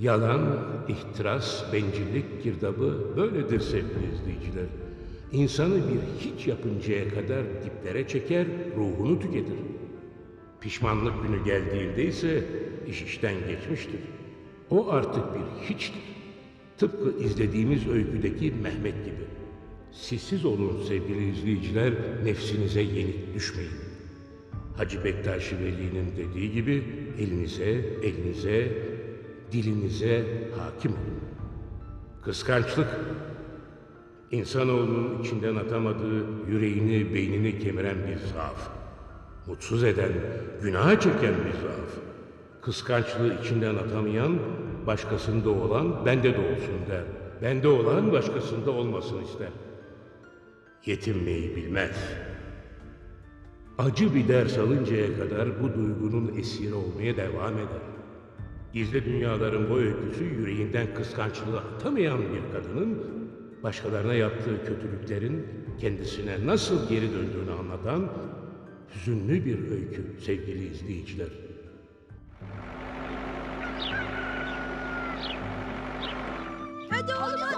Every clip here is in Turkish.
Yalan, ihtiras, bencillik girdabı böyledir sevgili izleyiciler. İnsanı bir hiç yapıncaya kadar diplere çeker, ruhunu tüketir. Pişmanlık günü geldiğinde ise iş işten geçmiştir. O artık bir hiçtir. Tıpkı izlediğimiz öyküdeki Mehmet gibi. Sessiz olun sevgili izleyiciler, nefsinize yenik düşmeyin. Hacı Bektaşi Veli'nin dediği gibi elinize, elinize, dilinize hakim olun. Kıskançlık, insanoğlunun içinden atamadığı, yüreğini, beynini kemiren bir zaaf. Mutsuz eden, günaha çeken bir zaaf. Kıskançlığı içinden atamayan, başkasında olan bende de olsun der. Bende olan başkasında olmasın ister. Yetinmeyi bilmez. Acı bir ders alıncaya kadar bu duygunun esiri olmaya devam eder. Gizli dünyaların bu öyküsü yüreğinden kıskançlığı atamayan bir kadının başkalarına yaptığı kötülüklerin kendisine nasıl geri döndüğünü anlatan hüzünlü bir öykü sevgili izleyiciler. Hadi oğlum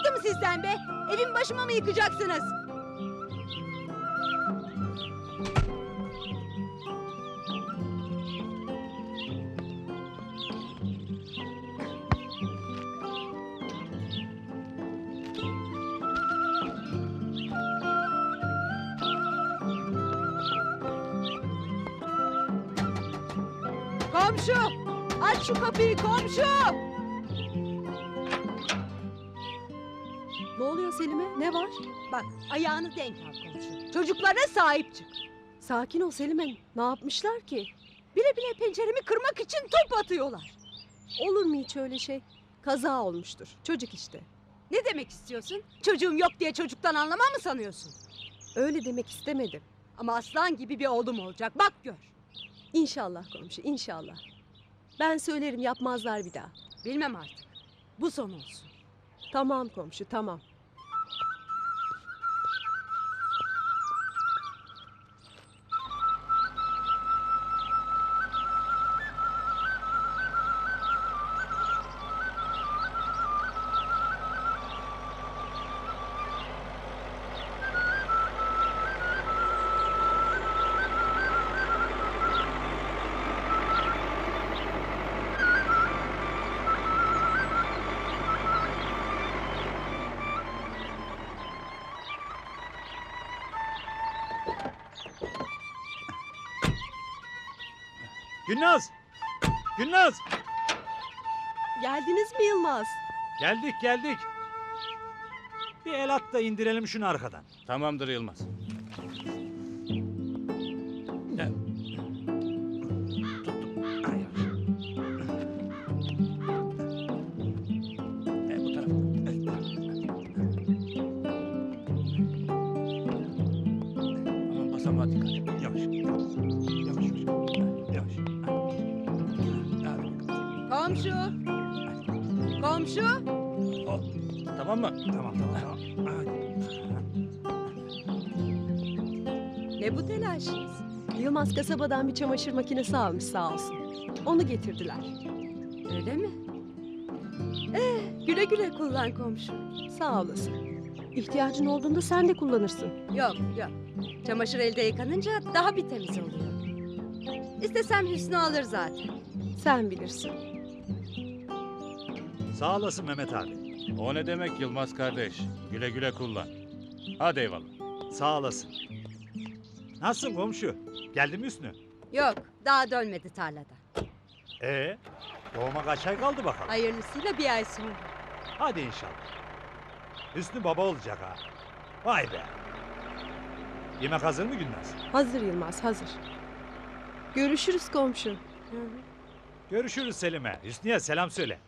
Bıktım sizden be. Evin başıma mı yıkacaksınız? Komşu! Aç şu kapıyı komşu! Ayağını denk al komşu. Çocuklarına sahip çık. Sakin ol Selim'e. Ne yapmışlar ki? Bile bile penceremi kırmak için top atıyorlar. Olur mu hiç öyle şey? Kaza olmuştur. Çocuk işte. Ne demek istiyorsun? Çocuğum yok diye çocuktan anlamam mı sanıyorsun? Öyle demek istemedim. Ama aslan gibi bir oğlum olacak. Bak gör. İnşallah komşu, inşallah. Ben söylerim yapmazlar bir daha. Bilmem artık. Bu son olsun. Tamam komşu, tamam. Gülnaz! Gülnaz! Geldiniz mi Yılmaz? Geldik geldik. Bir el at da indirelim şunu arkadan. Tamamdır Yılmaz. Tamam mı? Tamam tamam tamam. Hadi. Ne bu telaş? Yılmaz kasabadan bir çamaşır makinesi almış sağ olsun. Onu getirdiler. Öyle mi? Eh, güle güle kullan komşu. Sağ olasın. İhtiyacın olduğunda sen de kullanırsın. Yok yok. Çamaşır elde yıkanınca daha bir temiz oluyor. İstesem Hüsnü alır zaten. Sen bilirsin. Sağ olasın Mehmet abi. O ne demek Yılmaz kardeş? Güle güle kullan. Hadi eyvallah. Sağ olasın. Nasılsın komşu? Geldi mi Hüsnü? Yok daha dönmedi tarlada. Ee, doğuma kaç ay kaldı bakalım. Hayırlısıyla bir ay sonra. Hadi inşallah. Hüsnü baba olacak ha. Vay be. Yemek hazır mı Gülnaz? Hazır Yılmaz, hazır. Görüşürüz komşu. Görüşürüz Selim'e. Hüsnü'ye selam söyle.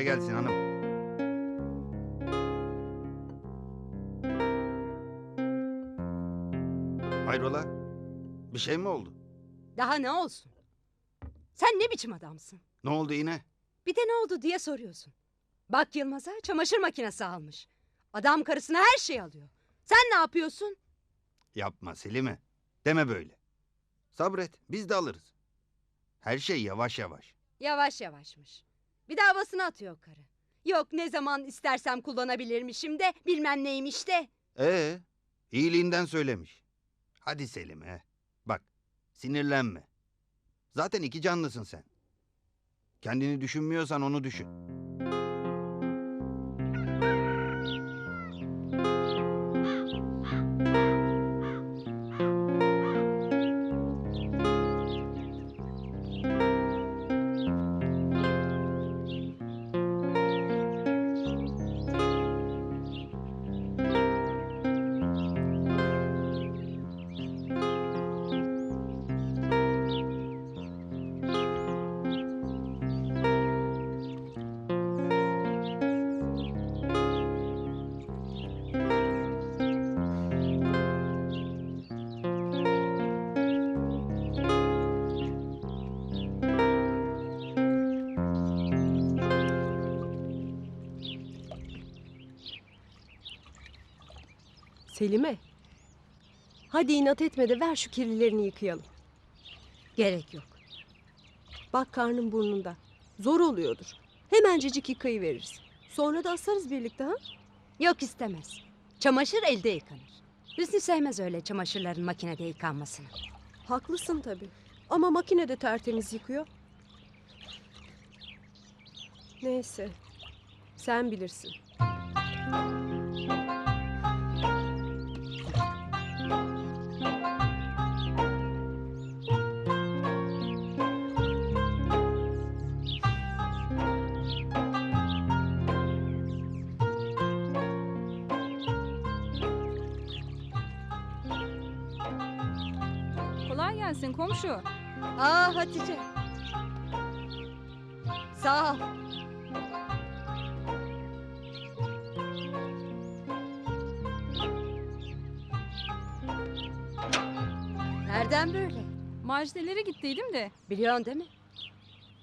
Kolay gelsin hanım. Hayrola? Bir şey mi oldu? Daha ne olsun? Sen ne biçim adamsın? Ne oldu yine? Bir de ne oldu diye soruyorsun. Bak Yılmaz'a çamaşır makinesi almış. Adam karısına her şeyi alıyor. Sen ne yapıyorsun? Yapma Selim'e. Deme böyle. Sabret, biz de alırız. Her şey yavaş yavaş. Yavaş yavaşmış. Bir de havasını atıyor karı. Yok ne zaman istersem kullanabilirmişim de bilmem neymiş de. Ee, iyiliğinden söylemiş. Hadi Selim'e. Bak, sinirlenme. Zaten iki canlısın sen. Kendini düşünmüyorsan onu düşün. Selime. Hadi inat etme de ver şu kirlilerini yıkayalım. Gerek yok. Bak karnın burnunda. Zor oluyordur. Hemencecik yıkayıveririz. Sonra da asarız birlikte ha? Yok istemez. Çamaşır elde yıkanır. Hüsnü sevmez öyle çamaşırların makinede yıkanmasını. Haklısın tabii. Ama makine de tertemiz yıkıyor. Neyse. Sen bilirsin. Komşu. Aa Hatice. Sağ ol. Nereden böyle? Macdelere gittiydim de. Biliyorsun değil mi?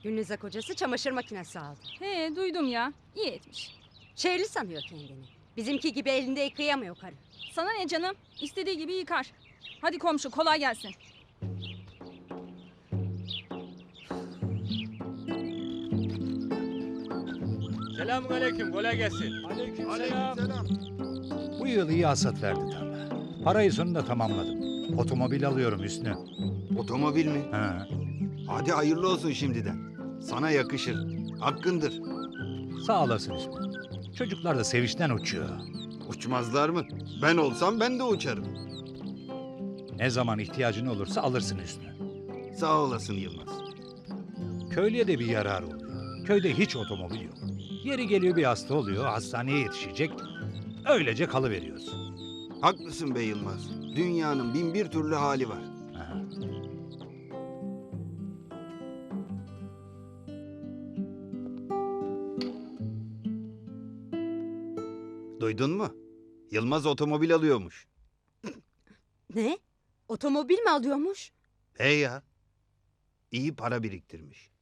Gülnize kocası çamaşır makinesi aldı. He duydum ya. İyi etmiş. Şehirli sanıyor kendini. Bizimki gibi elinde yıkayamıyor karı. Sana ne canım? İstediği gibi yıkar. Hadi komşu kolay gelsin. Selamun aleyküm, kolay gelsin. Bu yıl iyi hasat verdi tarla. Parayı sonunda tamamladım. Otomobil alıyorum Hüsnü. Otomobil mi? Ha, Hadi hayırlı olsun şimdiden. Sana yakışır. Hakkındır. sağ olasın Hüsnü. Çocuklar da sevinçten uçuyor. Uçmazlar mı? Ben olsam ben de uçarım. Ne zaman ihtiyacın olursa alırsın Hüsnü. Sağ olasın Yılmaz. Köylüye de bir yarar oluyor. Köyde hiç otomobil yok. Yeri geliyor bir hasta oluyor, hastaneye yetişecek. Öylece kalıveriyoruz. Haklısın be Yılmaz. Dünyanın bin bir türlü hali var. Ha. Duydun mu? Yılmaz otomobil alıyormuş. Ne? Otomobil mi alıyormuş? Hey ya. İyi para biriktirmiş.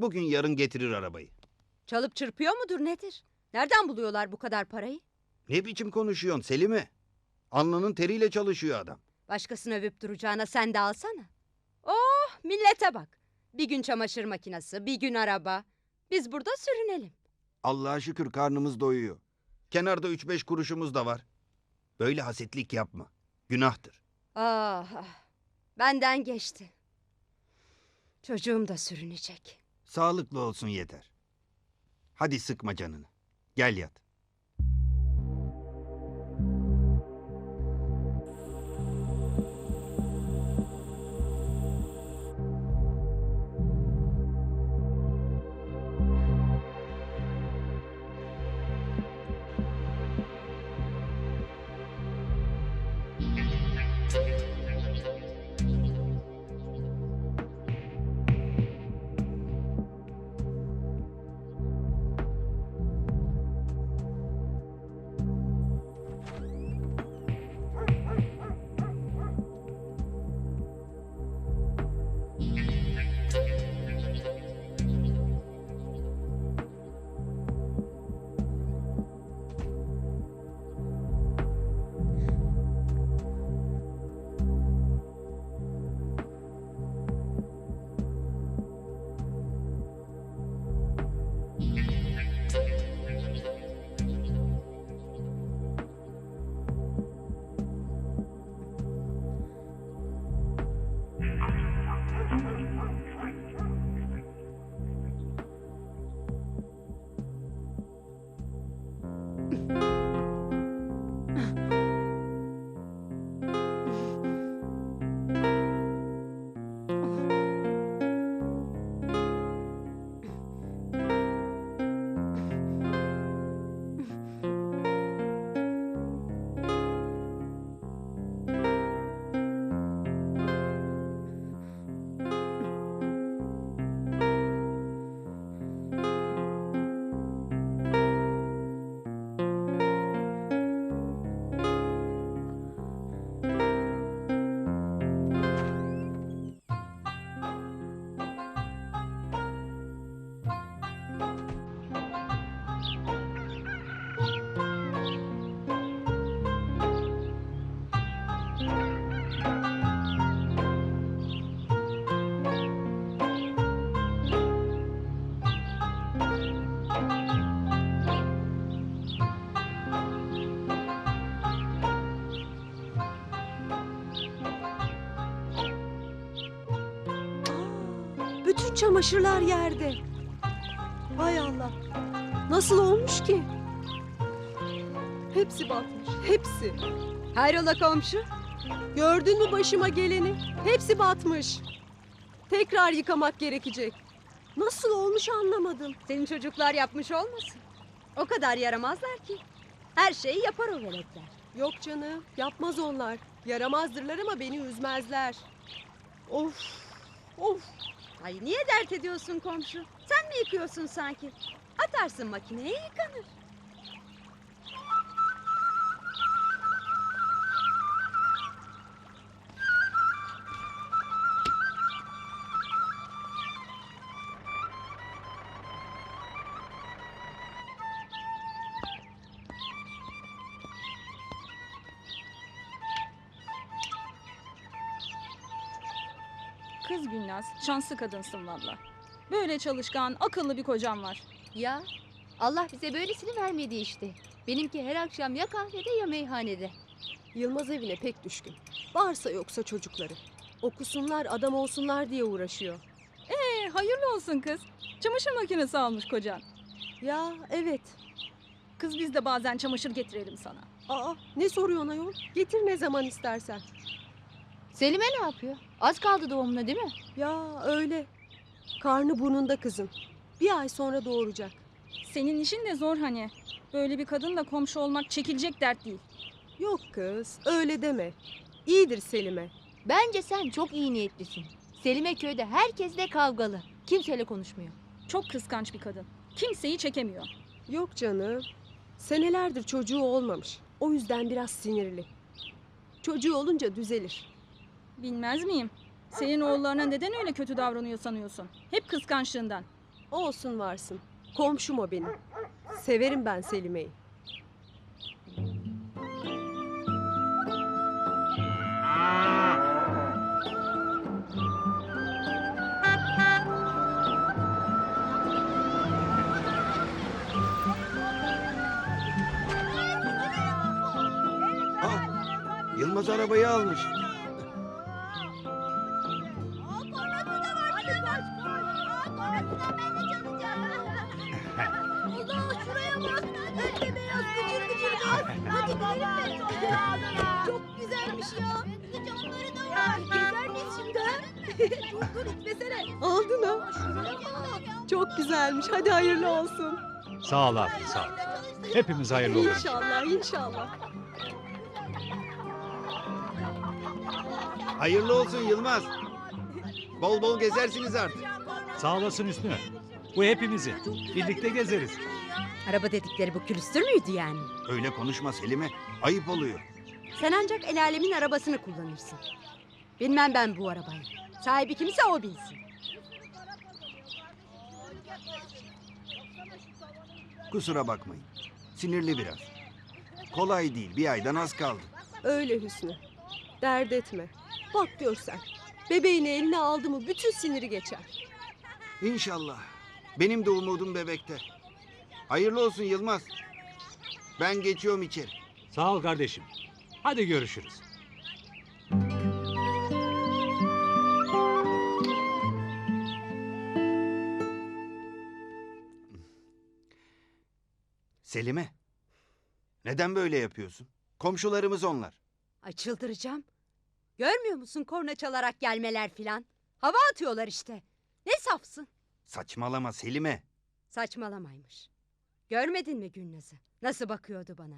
Bugün yarın getirir arabayı. Çalıp çırpıyor mudur nedir? Nereden buluyorlar bu kadar parayı? Ne biçim konuşuyorsun Selim'e? Alnının teriyle çalışıyor adam. Başkasını övüp duracağına sen de alsana. Oh millete bak. Bir gün çamaşır makinesi, bir gün araba. Biz burada sürünelim. Allah'a şükür karnımız doyuyor. Kenarda üç beş kuruşumuz da var. Böyle hasetlik yapma. Günahtır. Ah, ah. Benden geçti. Çocuğum da sürünecek. Sağlıklı olsun yeter. Hadi sıkma canını. Gel yat. Çamaşırlar yerde. Hay Allah. Nasıl olmuş ki? Hepsi batmış. Hepsi. Hayrola komşu? Gördün mü başıma geleni? Hepsi batmış. Tekrar yıkamak gerekecek. Nasıl olmuş anlamadım. Senin çocuklar yapmış olmasın? O kadar yaramazlar ki. Her şeyi yapar o veletler. Yok canım, yapmaz onlar. Yaramazdırlar ama beni üzmezler. Of, of. Ay niye dert ediyorsun komşu? Sen mi yıkıyorsun sanki? Atarsın makineye yıkanır. Kız Gülnaz, şanslı kadınsın valla. Böyle çalışkan, akıllı bir kocam var. Ya Allah bize böylesini vermedi işte. Benimki her akşam ya kahvede ya meyhanede. Yılmaz evine pek düşkün. Varsa yoksa çocukları. Okusunlar, adam olsunlar diye uğraşıyor. E, hayırlı olsun kız. Çamaşır makinesi almış kocan. Ya evet. Kız biz de bazen çamaşır getirelim sana. Aa, ne soruyorsun ayol? Getir ne zaman istersen. Selime ne yapıyor? Az kaldı doğumuna değil mi? Ya öyle. Karnı burnunda kızın. Bir ay sonra doğuracak. Senin işin de zor hani. Böyle bir kadınla komşu olmak çekilecek dert değil. Yok kız, öyle deme. İyidir Selime. Bence sen çok iyi niyetlisin. Selime köyde herkesle kavgalı. Kimseyle konuşmuyor. Çok kıskanç bir kadın. Kimseyi çekemiyor. Yok canım. Senelerdir çocuğu olmamış. O yüzden biraz sinirli. Çocuğu olunca düzelir. Bilmez miyim? Senin oğullarına neden öyle kötü davranıyor sanıyorsun? Hep kıskançlığından. Olsun varsın. Komşum o benim. Severim ben Selime'yi. Yılmaz arabayı almış. Çok güzelmiş ya. Ya gezer miyiz şimdi ha? dur dur itmesene. Aldın ha. Çok güzelmiş. Hadi hayırlı olsun. Sağ ol abi sağ ol. Hepimiz hayırlı olur. İnşallah inşallah. Hayırlı olsun Yılmaz. Bol bol gezersiniz artık. Sağ olasın Hüsnü. Bu hepimizin. Birlikte gezeriz. Araba dedikleri bu külüstür müydü yani? Öyle konuşma Selim'e. Ayıp oluyor. Sen ancak el alemin arabasını kullanırsın. Bilmem ben bu arabayı. Sahibi kimse o bilsin. Kusura bakmayın. Sinirli biraz. Kolay değil. Bir aydan az kaldı. Öyle Hüsnü. Dert etme. Bak görsen. Bebeğini eline aldı mı bütün siniri geçer. İnşallah. Benim de umudum bebekte. Hayırlı olsun Yılmaz. Ben geçiyorum içeri. Sağ ol kardeşim. Hadi görüşürüz. Selime. Neden böyle yapıyorsun? Komşularımız onlar. Ay çıldıracağım. Görmüyor musun korna çalarak gelmeler filan? Hava atıyorlar işte. Ne safsın? Saçmalama Selime. Saçmalamaymış. Görmedin mi Gülnaz'ı? Nasıl bakıyordu bana?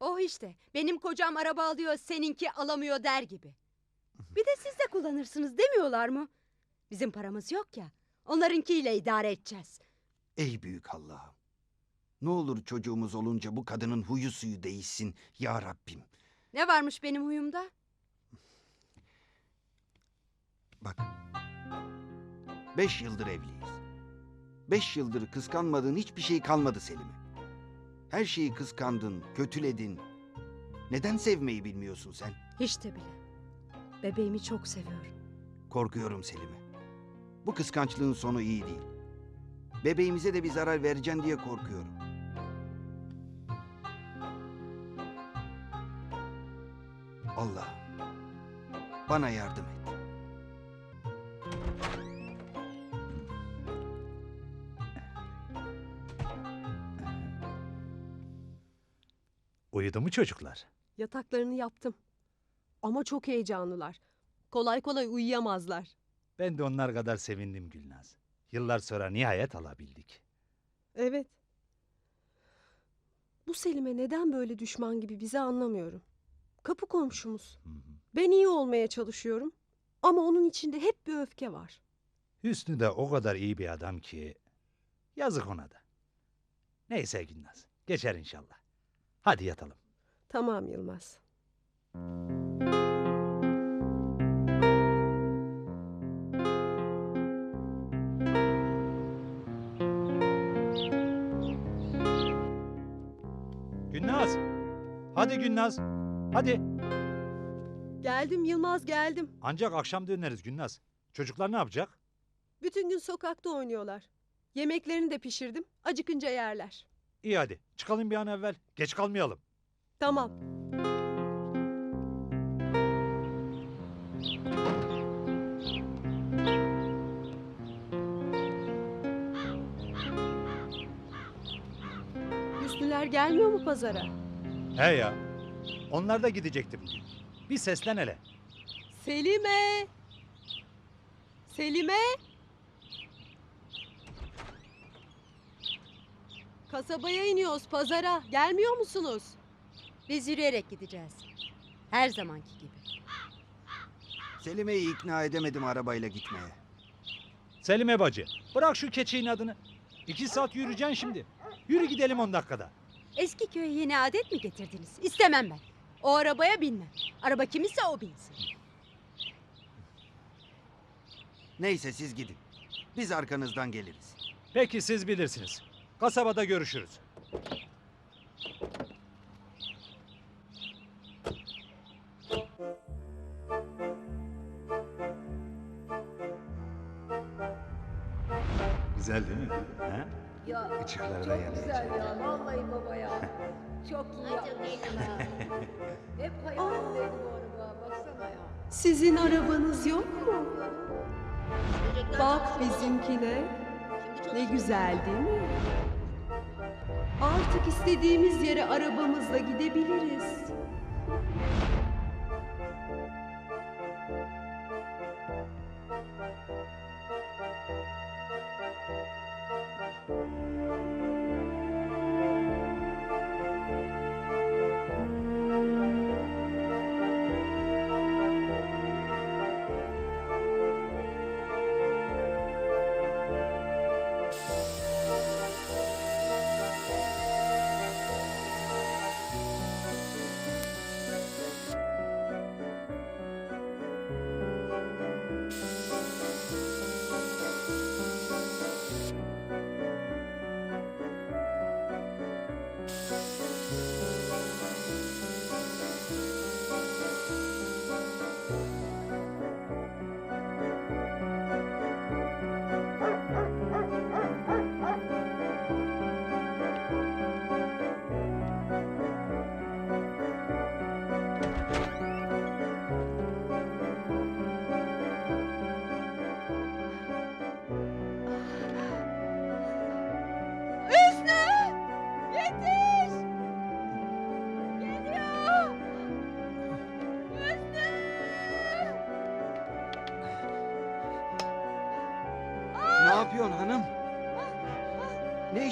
Oh işte benim kocam araba alıyor seninki alamıyor der gibi. Bir de siz de kullanırsınız demiyorlar mı? Bizim paramız yok ya. Onlarınkiyle idare edeceğiz. Ey büyük Allah'ım. Ne olur çocuğumuz olunca bu kadının huyu suyu değişsin ya Rabbim. Ne varmış benim huyumda? Bak. Beş yıldır evliyiz. Beş yıldır kıskanmadığın hiçbir şey kalmadı Selim'e. Her şeyi kıskandın, kötüledin. Neden sevmeyi bilmiyorsun sen? Hiç de bile. Bebeğimi çok seviyorum. Korkuyorum Selim'e. Bu kıskançlığın sonu iyi değil. Bebeğimize de bir zarar vereceksin diye korkuyorum. Allah bana yardım et. Uyudu mu çocuklar? Yataklarını yaptım. Ama çok heyecanlılar. Kolay kolay uyuyamazlar. Ben de onlar kadar sevindim Gülnaz. Yıllar sonra nihayet alabildik. Evet. Bu Selim'e neden böyle düşman gibi bizi anlamıyorum. Kapı komşumuz. Hı hı. Ben iyi olmaya çalışıyorum. Ama onun içinde hep bir öfke var. Hüsnü de o kadar iyi bir adam ki yazık ona da. Neyse Gülnaz, geçer inşallah. Hadi yatalım. Tamam Yılmaz. Gülnaz! Hadi Gülnaz! Hadi! Geldim Yılmaz geldim. Ancak akşam döneriz Gülnaz. Çocuklar ne yapacak? Bütün gün sokakta oynuyorlar. Yemeklerini de pişirdim. Acıkınca yerler. İyi hadi, çıkalım bir an evvel. Geç kalmayalım. Tamam. Hüsnüler gelmiyor mu pazara? He ya, onlar da gidecekti bugün. Bir seslen hele. Selime! Selime! Kasabaya iniyoruz pazara. Gelmiyor musunuz? Biz yürüyerek gideceğiz. Her zamanki gibi. Selime'yi ikna edemedim arabayla gitmeye. Selime bacı, bırak şu keçiğin adını. İki saat yürüyeceksin şimdi. Yürü gidelim on dakikada. Eski köye yeni adet mi getirdiniz? İstemem ben. O arabaya binmem. Araba kiminse o binsin. Neyse siz gidin. Biz arkanızdan geliriz. Peki siz bilirsiniz. Kasabada görüşürüz. Çok iyi. Hep hayalimdeydi bu araba baksana ya. Sizin arabanız yok mu? Bak bizimkine. Ne güzel değil mi? Artık istediğimiz yere arabamızla gidebiliriz.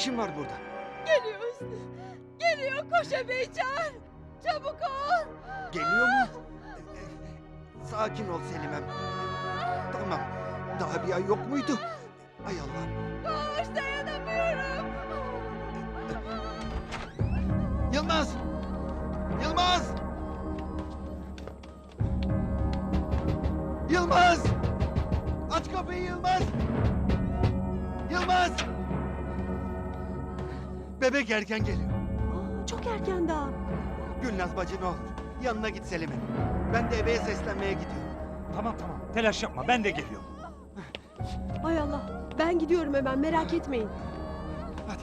İşin var burada? Geliyor Hüsnü! Geliyor koş çağır! Çabuk ol! Geliyor mu? Sakin ol Selimem. Tamam. Daha bir ay yok muydu? Ay Allah. Koş dayanamıyorum! Yılmaz! Yılmaz! Yılmaz! Aç kapıyı Yılmaz! Yılmaz! Bebek erken geliyor. Aa, çok erken daha. Gülnaz bacı ne olur. Yanına git Selim'in. Ben de eve seslenmeye gidiyorum. Tamam tamam. Telaş yapma. Ben de geliyorum. Hay Allah. Ben gidiyorum hemen merak etmeyin. Hadi.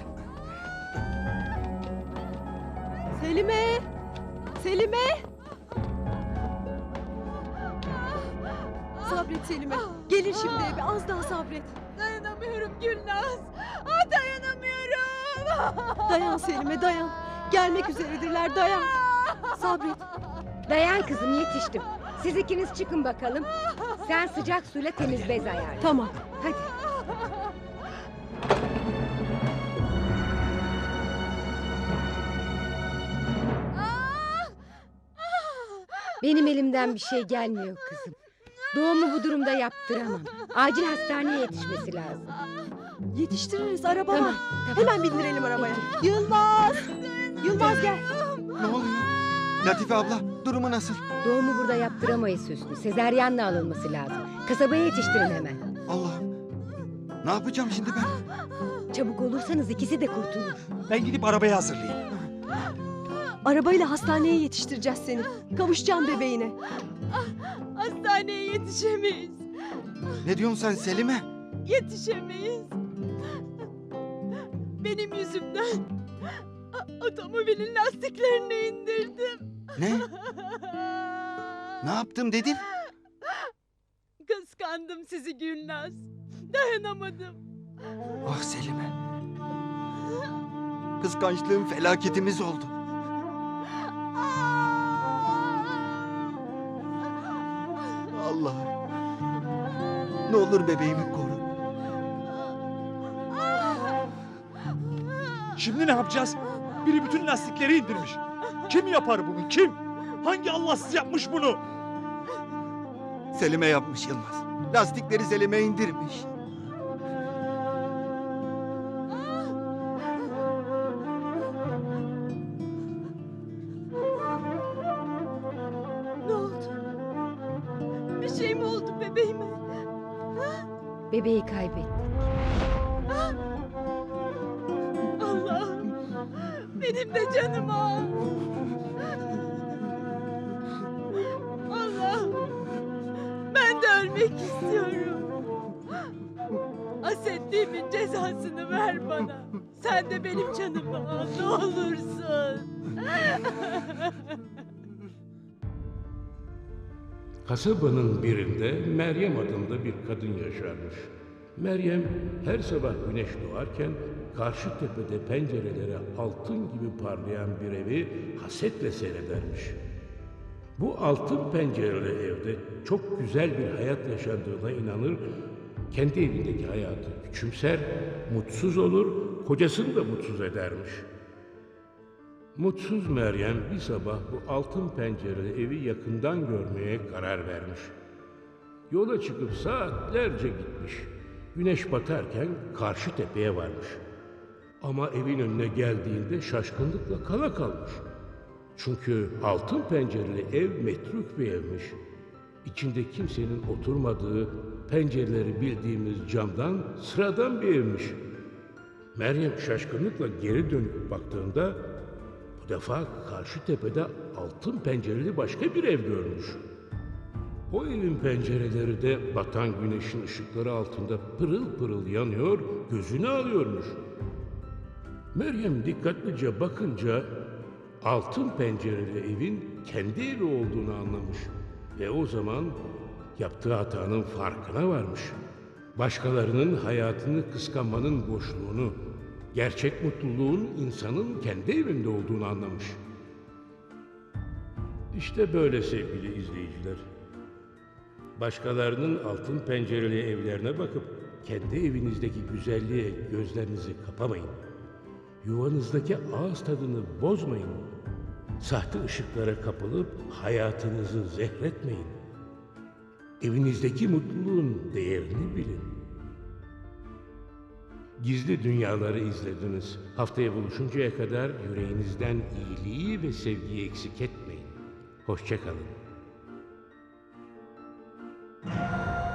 Selime! Selime! Sabret Selime. Gelir şimdi eve. Az daha sabret. Dayanamıyorum Gülnaz! Dayan Selime dayan. Gelmek üzeredirler dayan. Sabret. Dayan kızım yetiştim. Siz ikiniz çıkın bakalım. Sen sıcak suyla temiz bez ayarla. Tamam. Hadi. Benim elimden bir şey gelmiyor kızım. Doğumu bu durumda yaptıramam. Acil hastaneye yetişmesi lazım. Yetiştiririz araba var. Tamam, tamam. Hemen bindirelim arabaya. Yılmaz. Yılmaz gel. Ne oluyor? Latife abla durumu nasıl? Doğumu burada yaptıramayız Hüsnü. Sezeryanla alınması lazım. Kasabaya yetiştirin hemen. Allah'ım. Ne yapacağım şimdi ben? Çabuk olursanız ikisi de kurtulur. Ben gidip arabayı hazırlayayım. Arabayla hastaneye yetiştireceğiz seni. Kavuşacaksın bebeğine. Hastaneye yetişemeyiz. Ne diyorsun sen Selim'e? Yetişemeyiz. Benim yüzümden otomobilin lastiklerini indirdim. Ne? Ne yaptım dedin? Kıskandım sizi Gülnaz. Dayanamadım. Ah Selim'e. Kıskançlığın felaketimiz oldu. Allah'ım. Ne olur bebeğimi koru. Şimdi ne yapacağız? Biri bütün lastikleri indirmiş. Kim yapar bunu? Kim? Hangi Allahsız yapmış bunu? Selim'e yapmış Yılmaz. Lastikleri Selim'e indirmiş. Ne oldu? Bir şey mi oldu bebeğime? Bebeği kaybettik. Benim de canımı al. Allah'ım ben de ölmek istiyorum. Hasetliğimin cezasını ver bana. Sen de benim canımı al ne olursun. Kasabanın birinde Meryem adında bir kadın yaşarmış. Meryem her sabah güneş doğarken karşı tepede pencerelere altın gibi parlayan bir evi hasetle seyredermiş. Bu altın pencereli evde çok güzel bir hayat yaşandığına inanır, kendi evindeki hayatı küçümser, mutsuz olur, kocasını da mutsuz edermiş. Mutsuz Meryem bir sabah bu altın pencereli evi yakından görmeye karar vermiş. Yola çıkıp saatlerce gitmiş. Güneş batarken karşı tepeye varmış. Ama evin önüne geldiğinde şaşkınlıkla kala kalmış. Çünkü altın pencereli ev metruk bir evmiş. İçinde kimsenin oturmadığı, pencereleri bildiğimiz camdan sıradan bir evmiş. Meryem şaşkınlıkla geri dönüp baktığında bu defa karşı tepede altın pencereli başka bir ev görmüş. O evin pencereleri de batan güneşin ışıkları altında pırıl pırıl yanıyor, gözünü alıyormuş. Meryem dikkatlice bakınca altın pencereli evin kendi evi olduğunu anlamış. Ve o zaman yaptığı hatanın farkına varmış. Başkalarının hayatını kıskanmanın boşluğunu, gerçek mutluluğun insanın kendi evinde olduğunu anlamış. İşte böyle sevgili izleyiciler. Başkalarının altın pencereli evlerine bakıp kendi evinizdeki güzelliğe gözlerinizi kapamayın. Yuvanızdaki ağız tadını bozmayın. Sahte ışıklara kapılıp hayatınızı zehretmeyin. Evinizdeki mutluluğun değerini bilin. Gizli dünyaları izlediniz. Haftaya buluşuncaya kadar yüreğinizden iyiliği ve sevgiyi eksik etmeyin. Hoşçakalın. kalın.